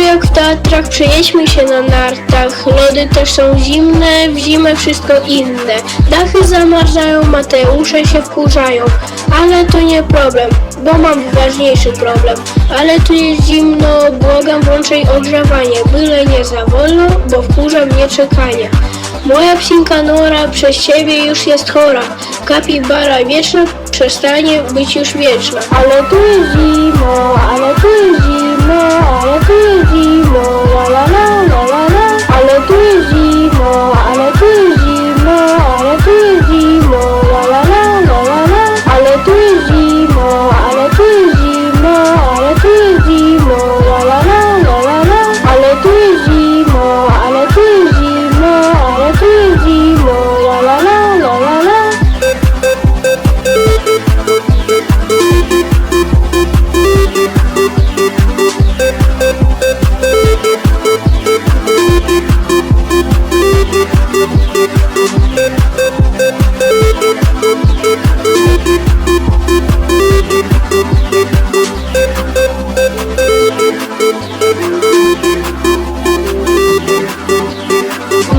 jak w Tatrach, przejedźmy się na nartach. Lody też są zimne, w zimę wszystko inne. Dachy zamarzają, Mateusze się wkurzają. Ale to nie problem, bo mam ważniejszy problem. Ale tu jest zimno, błagam włączaj ogrzewanie. Byle nie za wolno, bo wkurza mnie czekanie. Moja psinka Nora przez ciebie już jest chora. Kapibara wieczna przestanie być już wieczna. Ale tu jest zimno, ale tu jest zimno, ale tu jest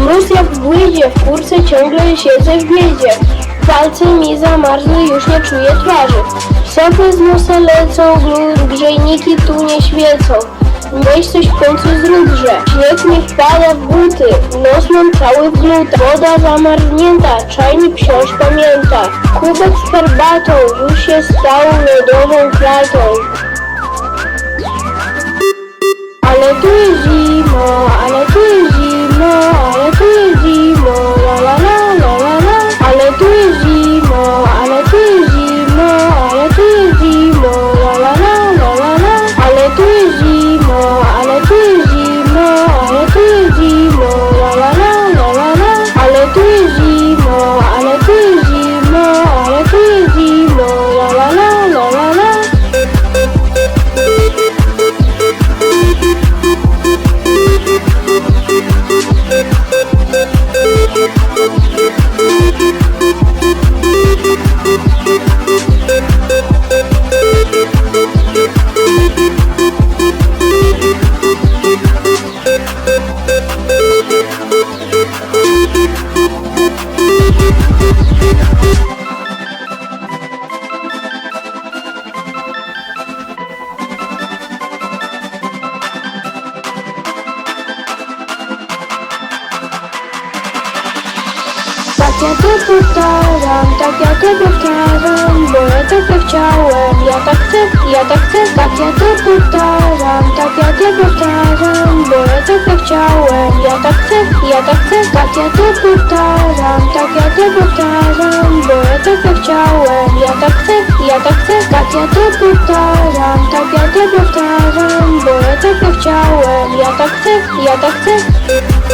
Mróz jak w błydzie, w kurce ciągle siedzę w biedzie. Palce mi zamarzły, już nie czuję twarzy. Sopy z nosa lecą, grzejniki tu nie świecą. Weź coś w końcu zróbże. Śnieg mi wpada w buty, nos mam cały w glutach. Woda zamarznięta, czajnik wciąż pamięta. Kubek z herbatą już się stał lodową klatą. Ja tak powtarzam, tak ja to powtarzam, bo ja tak to chciałem, ja tak chcę, ja tak chcę, tak ja to powtarzam, tak ja to powtarzam, bo ja tak to chciałem, ja tak chcę, ja tak chcę, tak ja to powtarzam, tak ja to powtarzam, bo ja tak to chciałem, ja tak chcę, ja tak chcę, tak ja to powtarzam, tak ja to powtarzam, bo ja tak to chciałem, ja tak chcę, ja tak chcę.